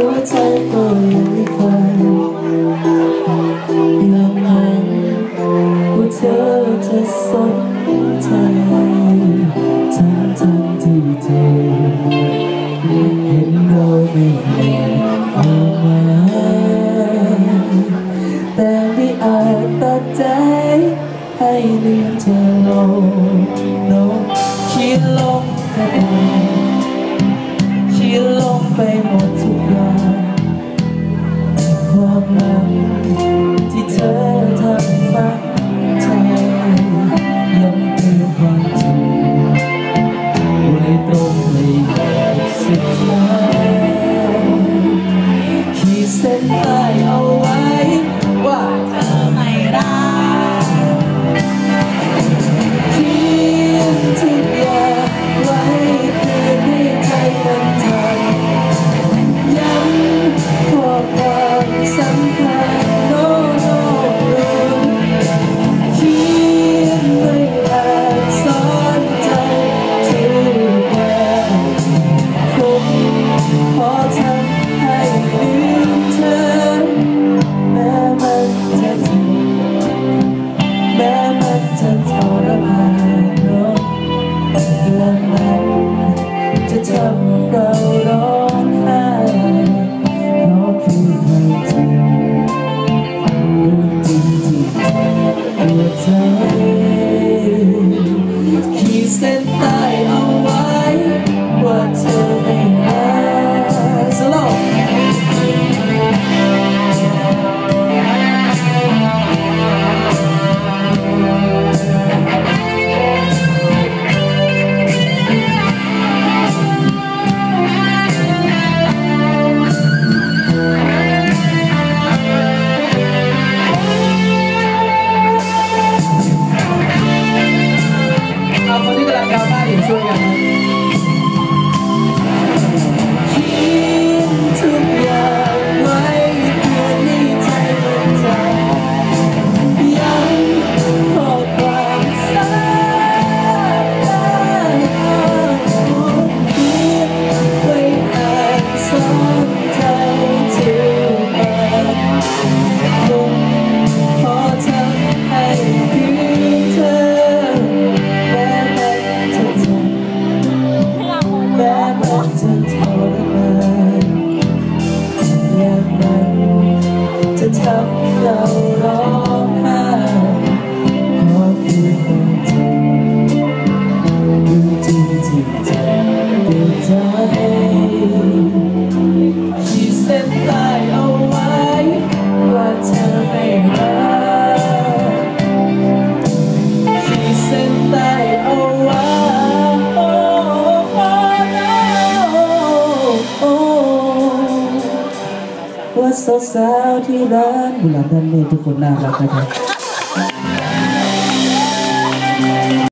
หัวใจก็ยังไม่เคยมให้เธอจะสนใจทั้งทั้ที่เธอเห็นเราไม่มีความหมายแต่ไม่อาจตัดใจให้ลืมเธอลงลงคิดลงไป she ลมไปหมด ความรักที่เธอทำฝัน 要大雨作伴 sesat hilang bulan dan.